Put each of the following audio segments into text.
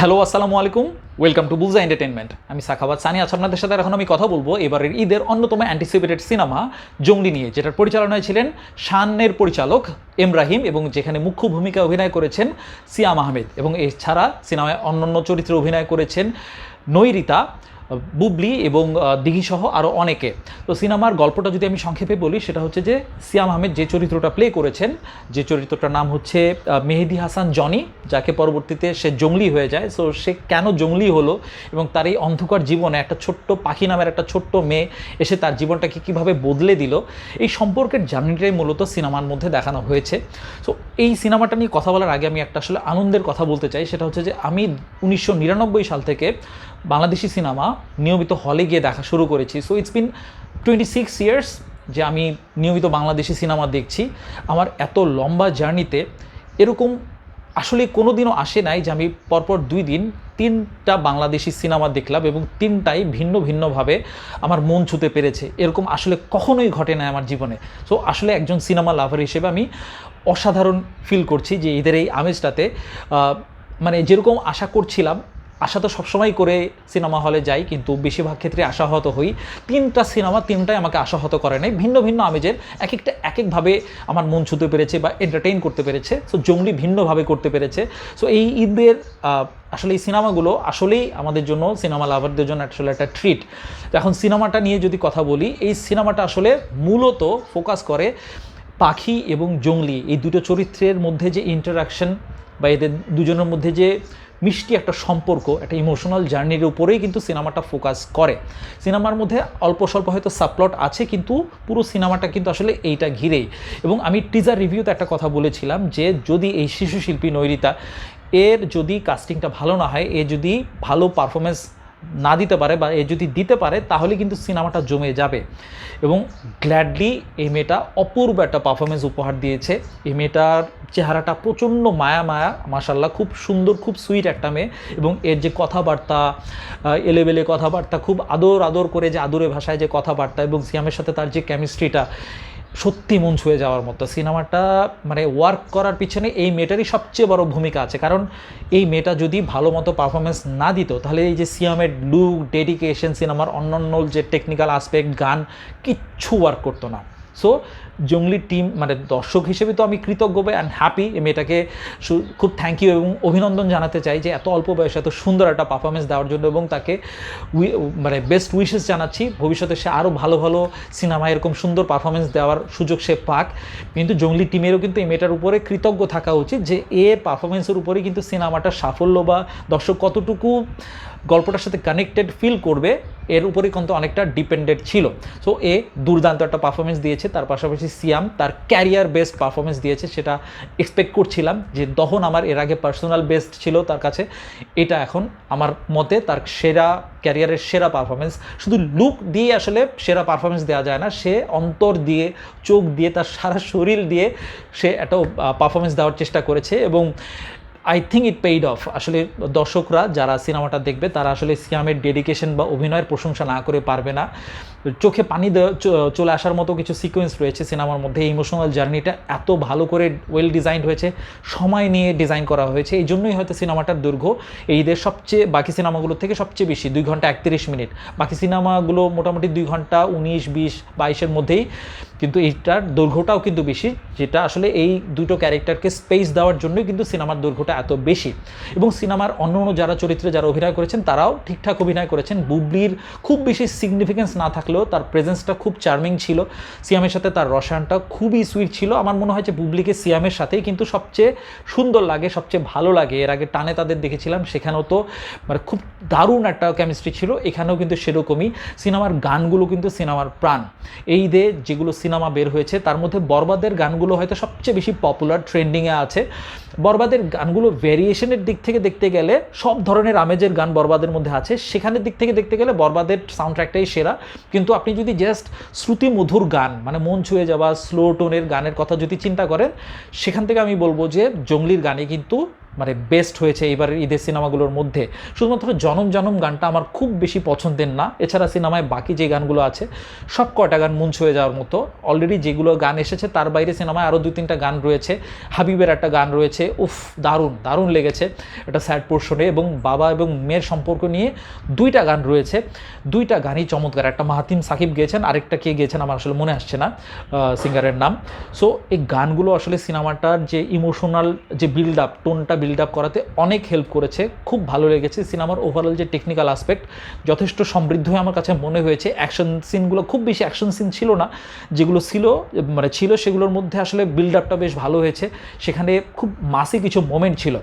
Hello, আসসালামু আলাইকুম। Welcome to বুলজা entertainment আমি সাখাবাদ সানি আছি আপনাদের সাথে এখন আমি কথা বলব এবারের ঈদের অন্যতম অ্যান্টিসিপেটেড সিনেমা জঙ্গলি নিয়ে, যেটার পরিচালনায় ছিলেন শানের পরিচালক এমরাহিম এবং যেখানে মুখ্য ভূমিকা অভিনয় করেছেন সিয়াম আহমেদ এবং এছাড়া সিনেমায় অন্যান্য চরিত্রে অভিনয় করেছেন নৈরিতা। বুবলি এবং দিঘিসহ আরও অনেকে। তো সিনেমার গল্পটা যদি আমি সংক্ষেপে বলি, সেটা হচ্ছে যে সিয়াম আহমেদ যে চরিত্রটা প্লে করেছেন, যে চরিত্রটার নাম হচ্ছে মেহেদি হাসান জনি, যাকে পরবর্তীতে সে জঙ্গলি হয়ে যায়। সো সে কেন জঙ্গলি হলো এবং তার এই অন্ধকার জীবনে একটা ছোট্ট পাখি নামের একটা ছোট্ট মেয়ে এসে তার জীবনটাকে কীভাবে বদলে দিল, এই সম্পর্কের জার্নিটাই মূলত সিনেমার মধ্যে দেখানো হয়েছে। সো এই সিনেমাটা নিয়ে কথা বলার আগে আমি একটা আসলে আনন্দের কথা বলতে চাই। সেটা হচ্ছে যে আমি উনিশশো নিরানব্বই সাল থেকে বাংলাদেশি সিনেমা নিয়মিত হলে গিয়ে দেখা শুরু করেছি। So it's been twenty six years যে আমি নিয়মিত বাংলাদেশি সিনেমা দেখছি। আমার এত লম্বা জার্নিতে এরকম আসলে কোনো দিনও আসে নাই যে আমি পরপর দুই দিন তিনটা বাংলাদেশি সিনেমা দেখলাম এবং তিনটাই ভিন্ন ভিন্নভাবে আমার মন ছুতে পেরেছে। এরকম আসলে কখনোই ঘটে না আমার জীবনে। সো আসলে একজন সিনেমা লাভার হিসেবে আমি অসাধারণ ফিল করছি যে ঈদের এই আমেজটাতে মানে যেরকম আশা করছিলাম আশা তো সবসময় করে সিনেমা হলে যাই, কিন্তু বেশিরভাগ ক্ষেত্রে আশাহত হই। তিনটা সিনেমা, তিনটাই আমাকে আশাহত করে নাই। ভিন্ন ভিন্ন আমেজের এক একটা এক একভাবে আমার মন ছুতে পেরেছে বা এন্টারটেইন করতে পেরেছে। সো জঙ্গলি ভিন্নভাবে করতে পেরেছে। সো এই ঈদের আসলে এই সিনেমাগুলো আসলেই আমাদের জন্য, সিনেমা লাভারদের জন্য আসলে একটা ট্রিট এখন সিনেমাটা নিয়ে যদি কথা বলি, এই সিনেমাটা আসলে মূলত ফোকাস করে পাখি এবং জঙ্গলি। এই দুটো চরিত্রের মধ্যে যে ইন্টারাকশন বা এদের দুজনের মধ্যে যে মিষ্টি একটা সম্পর্ক, একটা ইমোশনাল জার্নির উপরেই কিন্তু সিনেমাটা ফোকাস করে। সিনেমার মধ্যে অল্প স্বল্প হয়তো সাপ্লট আছে, কিন্তু পুরো সিনেমাটা কিন্তু আসলে এইটা ঘিরেই। এবং আমি টিজার রিভিউতে একটা কথা বলেছিলাম যে, যদি এই শিশু শিল্পী নৈরিতা, এর যদি কাস্টিংটা ভালো না হয়, এ যদি ভালো পারফরমেন্স না দিতে পারে বা এ যদি দিতে পারে, তাহলে কিন্তু সিনেমাটা জমে যাবে। এবং গ্ল্যাডলি এই মেয়েটা অপূর্ব একটা পারফরমেন্স উপহার দিয়েছে। এই মেয়েটার চেহারাটা প্রচণ্ড মায়া মায়া মাসাল্লাহ খুব সুন্দর, খুব সুইট একটা মেয়ে। এবং এর যে কথাবার্তা এলেবেলে কথাবার্তা, খুব আদর আদর করে যে আদরে ভাষায় যে কথাবার্তা এবং সিয়ামের সাথে তার যে কেমিস্ট্রিটা সত্যি মন ছুঁয়ে যাওয়ার মতো। সিনেমাটা মানে ওয়ার্ক করার পিছনে এই মেয়েটারই সবচেয়ে বড় ভূমিকা আছে। কারণ এই মেয়েটা যদি ভালো মতো পারফরমেন্স না দিত, তাহলে এই যে সিয়ামের লুক ডেডিকেশন সিনেমার অন্যান্য যে টেকনিক্যাল আসপেক্ট গান, কিচ্ছু ওয়ার্ক করতো না। সো জঙ্গলি টিম মানে দর্শক হিসেবে তো আমি কৃতজ্ঞ অ্যান্ড হ্যাপি এই মেয়েটাকে খুব থ্যাংক ইউ এবং অভিনন্দন জানাতে চাই যে এত অল্প বয়সে এত সুন্দর একটা পারফরমেন্স দেওয়ার জন্য এবং তাকে মানে বেস্ট উইশেস জানাচ্ছি। ভবিষ্যতে সে আরও ভালো ভালো সিনেমা এরকম সুন্দর পারফরমেন্স দেওয়ার সুযোগ সে পাক। কিন্তু জঙ্গলি টিমেরও কিন্তু এই মেয়েটার উপরে কৃতজ্ঞ থাকা উচিত যে এর পারফরমেন্সের উপরেই কিন্তু সিনেমাটার সাফল্য বা দর্শক কতটুকু গল্পটার সাথে কানেক্টেড ফিল করবে, এর উপরেই কিন্তু অনেকটা ডিপেন্ডেন্ট ছিল। সো এ দুর্দান্ত একটা পারফরমেন্স দিয়েছে, তার পাশাপাশি সিয়াম তার ক্যারিয়ার বেস্ট পারফরমেন্স দিয়েছে, সেটা এক্সপেক্ট করছিলাম যে দহন আমার এর আগে পার্সোনাল বেস্ট ছিল তার কাছে। এটা এখন আমার মতে তার সেরা ক্যারিয়ারের সেরা পারফরমেন্স শুধু লুক দিয়ে আসলে সেরা পারফরমেন্স দেওয়া যায় না, সে অন্তর দিয়ে, চোখ দিয়ে, তার সারা শরীর দিয়ে সে একটা পারফরমেন্স দেওয়ার চেষ্টা করেছে এবং I think it paid off আসলে দর্শকরা যারা সিনেমাটা দেখবে, তারা আসলে সিয়ামের ডেডিকেশন বা অভিনয়ের প্রশংসা না করে পারবে না। চোখে পানি চলে আসার মতো কিছু সিকোয়েন্স রয়েছে সিনেমার মধ্যে। ইমোশনাল জার্নিটা এত ভালো করে ওয়েল ডিজাইন হয়েছে, সময় নিয়ে ডিজাইন করা হয়েছে। এই জন্যই হয়তো সিনেমাটার দৈর্ঘ্য এই ঈদের সবচেয়ে, বাকি সিনেমাগুলোর থেকে সবচেয়ে বেশি, দুই ঘণ্টা একত্রিশ মিনিট। বাকি সিনেমাগুলো মোটামুটি দুই ঘণ্টা উনিশ, বিশ, বাইশের মধ্যেই। কিন্তু এইটার দৈর্ঘ্যটাও কিন্তু বেশি, যেটা আসলে এই দুটো ক্যারেক্টারকে স্পেস দেওয়ার জন্যই কিন্তু সিনেমার দৈর্ঘ্যটা এত বেশি। এবং সিনেমার অন্য অন্য যারা চরিত্রে যারা অভিনয় করেছেন, তারাও ঠিকঠাক অভিনয় করেছেন। বুবলির খুব বেশি সিগনিফিকেন্স না থাকলেও তার প্রেজেন্সটা খুব চার্মিং ছিল। সিয়ামের সাথে তার রসায়নটা খুবই সুইট ছিল। আমার মনে হয় যে বুবলিকে সিয়ামের সাথেই কিন্তু সবচেয়ে সুন্দর লাগে, সবচেয়ে ভালো লাগে। এর আগে টানে তাদের দেখেছিলাম, সেখানেও তো মানে খুব দারুণ একটা কেমিস্ট্রি ছিল। এখানেও কিন্তু সেরকমই। সিনেমার গানগুলো কিন্তু সিনেমার প্রাণ। এই ঈদে যেগুলো সিনেমা বের হয়েছে, তার মধ্যে বরবাদের গানগুলো হয়তো সবচেয়ে বেশি পপুলার ট্রেন্ডিংয়ে আছে। বরবাদের গানগুলো ভেরিয়েশনের দিক থেকে দেখতে গেলে সব ধরনের আমেজের গান বরবাদের মধ্যে আছে। সেখানের দিক থেকে দেখতে গেলে বরবাদের সাউন্ড ট্র্যাকটাই সেরা। কিন্তু আপনি যদি জাস্ট শ্রুতি মধুর গান মানে মন ছুঁয়ে যাওয়া স্লো টোনের গানের কথা যদি চিন্তা করেন, সেখান থেকে আমি বলব যে জঙ্গলির গানে কিন্তু মানে বেস্ট হয়েছে এবার ঈদের সিনেমাগুলোর মধ্যে। শুধুমাত্র জনম জনম গানটা আমার খুব বেশি পছন্দের না। এছাড়া সিনেমায় বাকি যে গানগুলো আছে, সব কয়টা গান মুন ছুঁয়ে যাওয়ার মতো। অলরেডি যেগুলো গান এসেছে, তার বাইরে সিনেমায় আরও দুই তিনটা গান রয়েছে। হাবিবের একটা গান রয়েছে, উফ, দারুণ দারুণ লেগেছে। এটা স্যাড পোর্শনে এবং বাবা এবং মেয়ের সম্পর্ক নিয়ে দুইটা গান রয়েছে। দুইটা গানই চমৎকার। একটা মাহাতিম সাকিব গেয়েছেন, আরেকটা কে গিয়েছেন আমার আসলে মনে আসছে না সিঙ্গারের নাম। সো এই গানগুলো আসলে সিনেমাটার যে ইমোশনাল যে বিল্ড আপ টোনটা বিল্ড আপ করাতে অনেক হেল্প করেছে, খুব ভালো লেগেছে। সিনেমার ওভারঅল যে টেকনিক্যাল আসপেক্ট যথেষ্ট সমৃদ্ধ হয়ে আমার কাছে মনে হয়েছে। অ্যাকশন সিনগুলো খুব বেশি অ্যাকশন সিন ছিল না। যেগুলো ছিল মানে ছিল সেগুলোর মধ্যে আসলে বিল্ড আপটা বেশ ভালো হয়েছে। সেখানে খুব মাসি কিছু মোমেন্ট ছিল।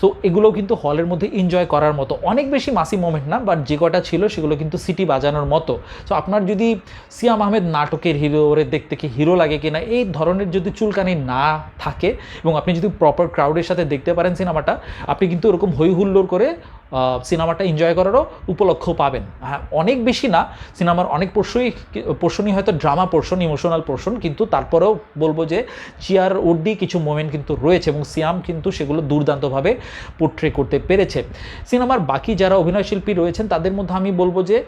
তো এগুলো কিন্তু হলের মধ্যে এনজয় করার মতো। অনেক বেশি মাসি মোমেন্ট না বাট যে কটা ছিল সেগুলো কিন্তু সিটি বাজানোর মতো। তো আপনার যদি সিয়াম আহমেদ নাটকের হিরোরে দেখতে কি হিরো লাগে কিনা, এই ধরনের যদি চুলকানি না থাকে এবং আপনি যদি প্রপার ক্রাউডের সাথে দেখতে পারেন সিনেমাটা আপনি কিন্তু ওরকম হুল্লোড় করে সিনেমাটা এনজয় করারও উপলক্ষ পাবেন। হ্যাঁ অনেক বেশি না, সিনেমার অনেক পোর্শনই পোর্শনই হয়তো ড্রামা পোর্শন ইমোশনাল পোর্শন কিন্তু তারপরেও বলব যে চিয়ার উড্ডি কিছু মোমেন্ট কিন্তু রয়েছে এবং সিয়াম কিন্তু সেগুলো দুর্দান্তভাবে পোট্রে করতে পেরেছে। সিনেমার বাকি যারা অভিনয়শিল্পী রয়েছেন, তাদের মধ্যে আমি বলব যে,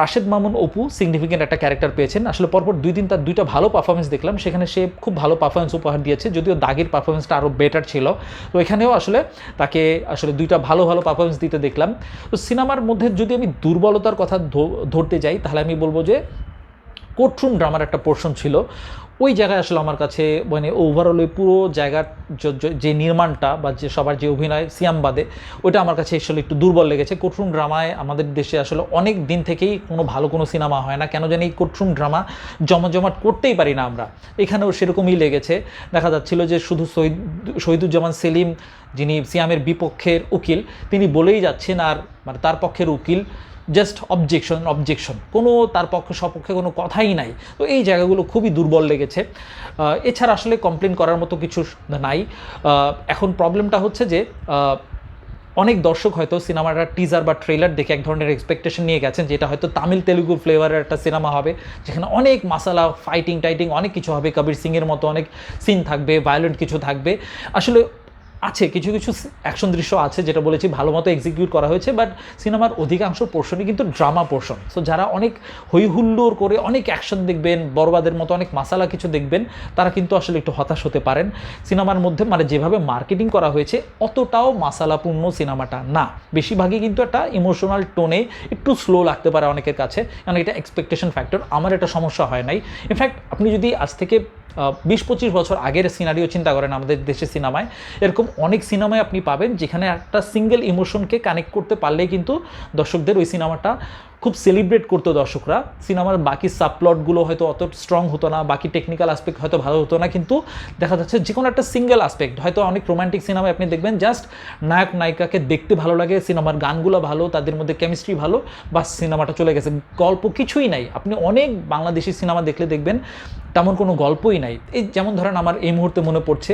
রাশেদ মামুন অপু সিগনিফিকেন্ট একটা ক্যারেক্টার পেয়েছেন। আসলে পরপর দুই দিন তার দুইটা ভালো পারফরমেন্স দেখলাম, সেখানে সে খুব ভালো পারফরমেন্স উপহার দিয়েছে, যদিও দাগের পারফরমেন্সটা আরও বেটার ছিল। তো এখানেও আসলে তাকে আসলে দুইটা ভালো ভালো পারফরমেন্স দিতে দেখলাম। তো সিনেমার মধ্যে যদি আমি দুর্বলতার কথা ধরতে যাই, তাহলে আমি বলব যে কোর্টরুম ড্রামার একটা পোর্শন ছিল। ওই জায়গায় আসলে আমার কাছে মানে ওভারঅল ওই পুরো জায়গার য- নির্মাণটা বা যে সবার যে অভিনয় সিয়াম বাদে, ওইটা আমার কাছে আসলে একটু দুর্বল লেগেছে। কোর্টরুম ড্রামায় আমাদের দেশে আসলে অনেক দিন থেকেই কোনো ভালো কোনো সিনেমা হয় না। কেন জানি এই কোর্টরুম ড্রামা জমজমাট করতেই পারি না আমরা। এখানেও সেরকমই লেগেছে। দেখা যাচ্ছিল যে শুধু শহীদ, শহীদুজ্জামান সেলিম যিনি সিয়ামের বিপক্ষের উকিল, তিনি বলেই যাচ্ছেন আর মানে তার পক্ষের উকিল জাস্ট অবজেকশন অবজেকশন কোনো তার পক্ষে, সপক্ষে কোনো কথাই নাই। তো এই জায়গাগুলো খুবই দুর্বল লেগেছে। এছাড়া আসলে কমপ্লেন করার মতো কিছু নাই। এখন প্রবলেমটা হচ্ছে যে অনেক দর্শক হয়তো সিনেমাটার টিজার বা ট্রেলার দেখে এক ধরনের এক্সপেকটেশন নিয়ে গেছেন, যেটা হয়তো তামিল তেলুগু ফ্লেভারের একটা সিনেমা হবে, যেখানে অনেক মাসালা ফাইটিং টাইটিং অনেক কিছু হবে। কবির সিংয়ের মতো অনেক সিন থাকবে ভায়োলেন্ট কিছু থাকবে। আসলে আছে, কিছু কিছু অ্যাকশন দৃশ্য আছে যেটা বলেছি, ভালো মতো এক্সিকিউট করা হয়েছে বাট সিনেমার অধিকাংশ পোর্শনই কিন্তু ড্রামা পোর্শন সো যারা অনেক হই হুল্লোড় করে অনেক অ্যাকশন দেখবেন, বড়বাদের মতো অনেক মাসালা কিছু দেখবেন, তারা কিন্তু আসলে একটু হতাশ হতে পারেন। সিনেমার মধ্যে মানে যেভাবে মার্কেটিং করা হয়েছে, অতটাও মাসালাপূর্ণ সিনেমাটা না। বেশিরভাগই কিন্তু একটা ইমোশনাল টোনে একটু স্লো লাগতে পারে অনেকের কাছে, কারণ এটা এক্সপেকটেশন ফ্যাক্টর আমার এটা সমস্যা হয় নাই। ইনফ্যাক্ট আপনি যদি আজ থেকে বিশ পঁচিশ বছর আগের সিনারিও চিন্তা করেন আমাদের দেশের সিনেমায় এরকম অনেক সিনেমায় আপনি পাবেন যেখানে একটা সিঙ্গেল ইমোশনকে কানেক্ট করতে পারলেই কিন্তু দর্শকদের ওই সিনেমাটা খুব সেলিব্রেট করতো দর্শকরা। সিনেমার বাকি সাবপ্লটগুলো হয়তো অত স্ট্রং হতো না, বাকি টেকনিক্যাল আসপেক্ট হয়তো ভালো হতো না, কিন্তু দেখা যাচ্ছে যে কোনো একটা সিঙ্গেল আসপেক্ট হয়তো অনেক রোমান্টিক সিনেমায় আপনি দেখবেন জাস্ট নায়ক, নায়িকাকে দেখতে ভালো লাগে, সিনেমার গানগুলো ভালো, তাদের মধ্যে কেমিস্ট্রি ভালো বা সিনেমাটা চলে গেছে। গল্প কিছুই নাই। আপনি অনেক বাংলাদেশি সিনেমা দেখলে দেখবেন, তেমন কোনো গল্পই নাই। এই যেমন ধরেন আমার এই মুহূর্তে মনে পড়ছে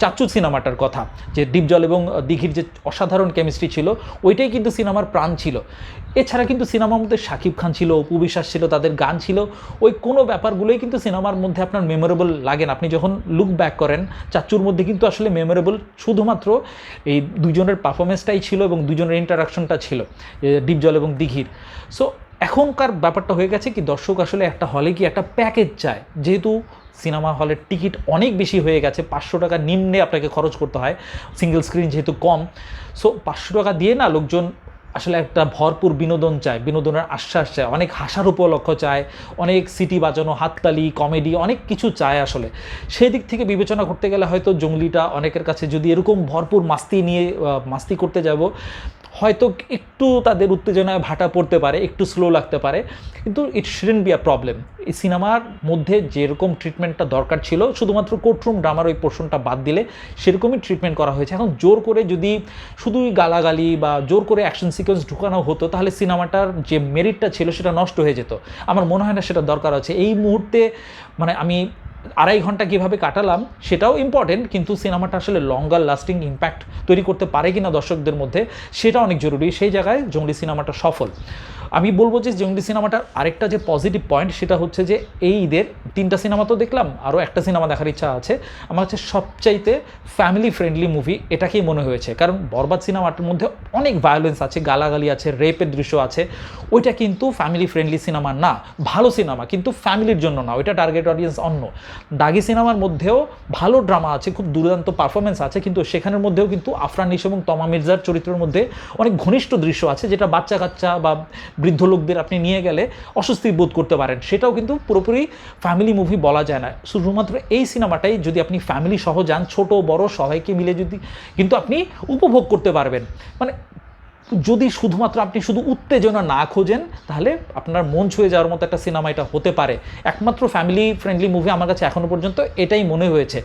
চাচ্চু সিনেমাটার কথা, যে ডিপজল এবং দিঘির যে অসাধারণ কেমিস্ট্রি ছিল, ওইটাই কিন্তু সিনেমার প্রাণ ছিল। এছাড়া কিন্তু সিনেমার মধ্যে শাকিব খান ছিল, অপু বিশ্বাস ছিল, তাদের গান ছিল। ওই কোনো ব্যাপারগুলোই কিন্তু সিনেমার মধ্যে আপনার মেমোরেবল লাগেন আপনি যখন লুক ব্যাক করেন চাচ্চুর মধ্যে কিন্তু আসলে মেমোরেবল শুধুমাত্র এই দুজনের পারফরমেন্সটাই ছিল এবং দুজনের ইন্টারাকশনটা ছিল ডিপজল এবং দিঘির। সো এখনকার ব্যাপারটা হয়ে গেছে কি, দর্শক আসলে একটা হলে কি একটা প্যাকেজ চায়। যেহেতু সিনেমা হলের টিকিট অনেক বেশি হয়ে গেছে, পাঁচশো টাকা নিম্নে আপনাকে খরচ করতে হয় সিঙ্গেল স্ক্রিন যেহেতু কম। সো পাঁচশো টাকা দিয়ে না লোকজন আসলে একটা ভরপুর বিনোদন চায়, বিনোদনের আশ্বাস চায়, অনেক হাসার উপলক্ষ চায়, অনেক সিটি বাজানো, হাততালি কমেডি অনেক কিছু চায় আসলে। সেই দিক থেকে বিবেচনা করতে গেলে হয়তো জঙ্গলিটা অনেকের কাছে যদি এরকম ভরপুর মাস্তি নিয়ে মাস্তি করতে যাব হয়তো একটু তাদের উত্তেজনায় ভাটা পড়তে পারে, একটু স্লো লাগতে পারে, কিন্তু it shouldn't be a problem এই সিনেমার মধ্যে যেরকম ট্রিটমেন্টটা দরকার ছিল, শুধুমাত্র কোর্টরুম ড্রামার ওই পোর্শনটা বাদ দিলে সেরকমই ট্রিটমেন্ট করা হয়েছে। এখন জোর করে যদি শুধুই গালাগালি বা জোর করে অ্যাকশন সিকোয়েন্স ঢুকানো হতো, তাহলে সিনেমাটার যে মেরিটটা ছিল সেটা নষ্ট হয়ে যেত। আমার মনে হয় না সেটা দরকার আছে। এই মুহূর্তে মানে আমি আড়াই ঘণ্টা কীভাবে কাটালাম সেটাও ইম্পর্টেন্ট কিন্তু সিনেমাটা আসলে লঙ্গার লাস্টিং ইম্প্যাক্ট তৈরি করতে পারে কিনা দর্শকদের মধ্যে, সেটা অনেক জরুরি। সেই জায়গায় জঙ্গলি সিনেমাটা সফল। আমি বলব যে জঙ্গলি সিনেমাটার আরেকটা যে পজিটিভ পয়েন্ট সেটা হচ্ছে যে এই ঈদের তিনটা সিনেমা তো দেখলাম, আরও একটা সিনেমা দেখার ইচ্ছা আছে। আমার হচ্ছে সবচাইতে ফ্যামিলি ফ্রেন্ডলি মুভি এটাকেই মনে হয়েছে। কারণ বরবাদ সিনেমাটার মধ্যে অনেক ভায়োলেন্স আছে, গালাগালি আছে রেপের দৃশ্য আছে। ওইটা কিন্তু ফ্যামিলি ফ্রেন্ডলি সিনেমা না, ভালো সিনেমা, কিন্তু ফ্যামিলির জন্য না। ওইটা টার্গেট অডিয়েন্স অন্য। দাগি সিনেমার মধ্যেও ভালো ড্রামা আছে, খুব দুর্দান্ত পারফরমেন্স আছে, কিন্তু সেখানের মধ্যেও কিন্তু আফরানিস এবং তমা মির্জার চরিত্রের মধ্যে অনেক ঘনিষ্ঠ দৃশ্য আছে, যেটা বাচ্চা কাচ্চা বা বৃদ্ধ লোকদের আপনি নিয়ে গেলে অস্বস্তি বোধ করতে পারেন। সেটাও কিন্তু পুরোপুরি ফ্যামিলি মুভি বলা যায় না। শুধুমাত্র এই সিনেমাটাই যদি আপনি ফ্যামিলি সহ যান, ছোট, বড়, সবাইকে মিলে যদি কিন্তু আপনি উপভোগ করতে পারবেন। মানে যদি শুধুমাত্র আপনি শুধু উত্তেজনা না খোঁজেন, তাহলে আপনার মন ছুঁয়ে যাওয়ার মতো একটা সিনেমা এটা হতে পারে। একমাত্র ফ্যামিলি ফ্রেন্ডলি মুভি আমার কাছে এখনও পর্যন্ত এটাই মনে হয়েছে।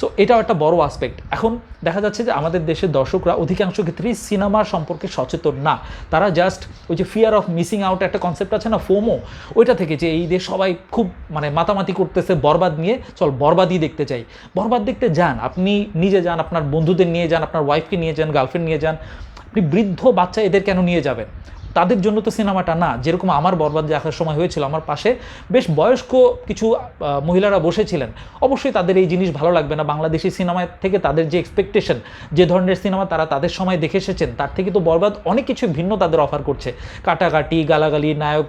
সো এটাও একটা বড় আসপেক্ট এখন দেখা যাচ্ছে যে আমাদের দেশের দর্শকরা অধিকাংশ ক্ষেত্রেই সিনেমা সম্পর্কে সচেতন না। তারা জাস্ট ওই যে ফিয়ার অফ মিসিং আউট একটা কনসেপ্ট আছে না, ফোমো, ওইটা থেকে যে এই দেশ সবাই খুব মানে মাতামাতি করতেছে বরবাদ নিয়ে, চল বরবাদই দেখতে চাই। বরবাদ দেখতে যান, আপনি নিজে যান, আপনার বন্ধুদের নিয়ে যান, আপনার ওয়াইফকে নিয়ে যান গার্লফ্রেন্ড নিয়ে যান। আপনি বৃদ্ধ বাচ্চা এদের কেন নিয়ে যাবেন? তাদের জন্য তো সিনেমাটা না। যেরকম আমার বরবাদ দেখার সময় হয়েছিল, আমার পাশে বেশ বয়স্ক কিছু মহিলারা বসেছিলেন। অবশ্যই তাদের এই জিনিস ভালো লাগবে না। বাংলাদেশি সিনেমা থেকে তাদের যে এক্সপেকটেশন যে ধরনের সিনেমা তারা তাদের সময় দেখে এসেছেন, তার থেকে তো বরবাদ অনেক কিছু ভিন্ন তাদের অফার করছে। কাটাকাটি, গালাগালি, নায়ক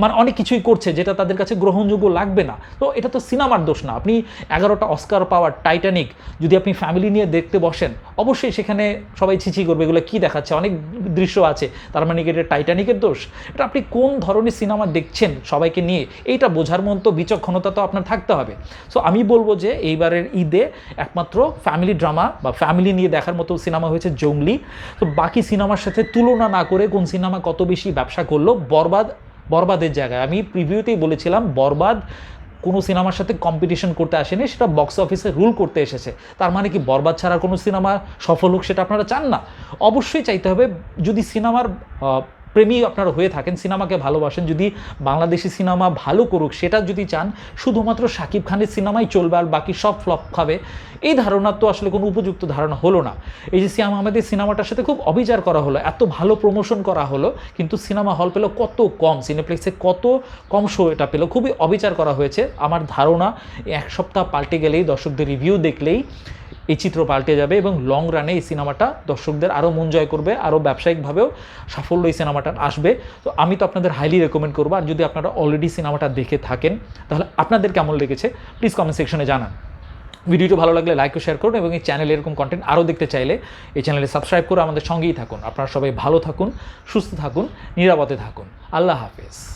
মানে অনেক কিছুই করছে যেটা তাদের কাছে গ্রহণযোগ্য লাগবে না। তো এটা তো সিনেমার দোষ না। আপনি এগারোটা অস্কার পাওয়ার টাইটানিক যদি আপনি ফ্যামিলি নিয়ে দেখতে বসেন, অবশ্যই সেখানে সবাই ছিছি করবে। এগুলো কী দেখাচ্ছে? অনেক দৃশ্য আছে। তার মানে এটা টাইটানিকের দোষ? এটা আপনি কোন ধরনের সিনেমা দেখছেন সবাইকে নিয়ে? এইটা বোঝার মতো বিচক্ষণতা তো আপনার থাকতে হবে। সো আমি বলব যে এইবারের ঈদে একমাত্র ফ্যামিলি ড্রামা বা ফ্যামিলি নিয়ে দেখার মতো সিনেমা হয়েছে জঙ্গলি। তো বাকি সিনেমার সাথে তুলনা না করে কোন সিনেমা কত বেশি ব্যবসা করল, বরবাদ, বরবাদের জায়গায়। আমি প্রিভিউতেই বলেছিলাম, বরবাদ কোনো সিনেমার সাথে কম্পিটিশন করতে আসেনি, সেটা বক্স অফিসে রুল করতে এসেছে। তার মানে কি বরবাদ ছাড়া কোনো সিনেমা সফল হোক সেটা আপনারা চান না। অবশ্যই চাইতে হবে যদি সিনেমার প্রেমী আপনারা হয়ে থাকেন, সিনেমাকে ভালোবাসেন, যদি বাংলাদেশি সিনেমা ভালো করুক, সেটা যদি চান, শুধুমাত্র শাকিব খানের সিনেমাই চলবে আর বাকি সব ফ্লপ খাবে, এই ধারণা তো আসলে কোনো উপযুক্ত ধারণা হলো না। এই যে সিয়াম আমাদের সিনেমাটার সাথে খুব অবিচার করা হলো, এত ভালো প্রমোশন করা হলো, কিন্তু সিনেমা হল পেল কত কম সিনেপ্লেক্সে কত কম শো এটা পেল, খুবই অবিচার করা হয়েছে। আমার ধারণা, এক সপ্তাহ পাল্টে গেলেই, দর্শকদের রিভিউ দেখলেই এই চিত্র পাল্টে যাবে এবং লং রানে এই সিনেমাটা দর্শকদের আরও মন জয় করবে আরও ব্যবসায়িকভাবেও সাফল্য এই সিনেমাটা আসবে। তো আমি তো আপনাদের হাইলি রেকমেন্ড করব, আর যদি আপনারা অলরেডি সিনেমাটা দেখে থাকেন, তাহলে আপনাদের কেমন লেগেছে প্লিজ কমেন্ট সেকশনে জানান। ভিডিওটি ভালো লাগলে লাইক ও শেয়ার করুন এবং এই চ্যানেলে এরকম কন্টেন্ট আরও দেখতে চাইলে এই চ্যানেলে সাবস্ক্রাইব করে আমাদের সঙ্গেই থাকুন। আপনারা সবাই ভালো থাকুন, সুস্থ থাকুন, নিরাপদে থাকুন। আল্লাহ হাফেজ।